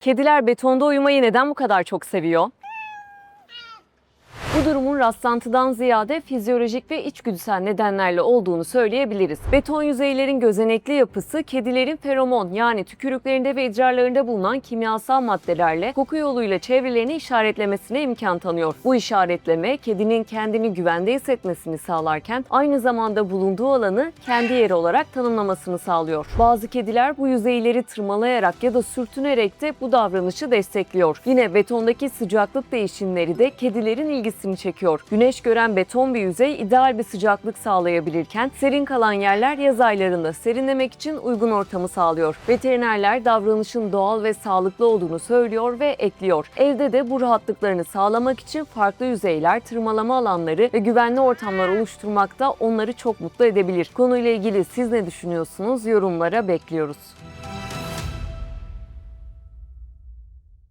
Kediler betonda uyumayı neden bu kadar çok seviyor? Bu durumun rastlantıdan ziyade fizyolojik ve içgüdüsel nedenlerle olduğunu söyleyebiliriz. Beton yüzeylerin gözenekli yapısı kedilerin feromon yani tükürüklerinde ve idrarlarında bulunan kimyasal maddelerle koku yoluyla çevrelerini işaretlemesine imkan tanıyor. Bu işaretleme kedinin kendini güvende hissetmesini sağlarken aynı zamanda bulunduğu alanı kendi yeri olarak tanımlamasını sağlıyor. Bazı kediler bu yüzeyleri tırmalayarak ya da sürtünerek de bu davranışı destekliyor. Yine betondaki sıcaklık değişimleri de kedilerin ilgisini çekiyor. Güneş gören beton bir yüzey ideal bir sıcaklık sağlayabilirken serin kalan yerler yaz aylarında serinlemek için uygun ortamı sağlıyor. Veterinerler davranışın doğal ve sağlıklı olduğunu söylüyor ve ekliyor. Evde de bu rahatlıklarını sağlamak için farklı yüzeyler, tırmalama alanları ve güvenli ortamlar oluşturmak da onları çok mutlu edebilir. Konuyla ilgili siz ne düşünüyorsunuz? Yorumlara bekliyoruz.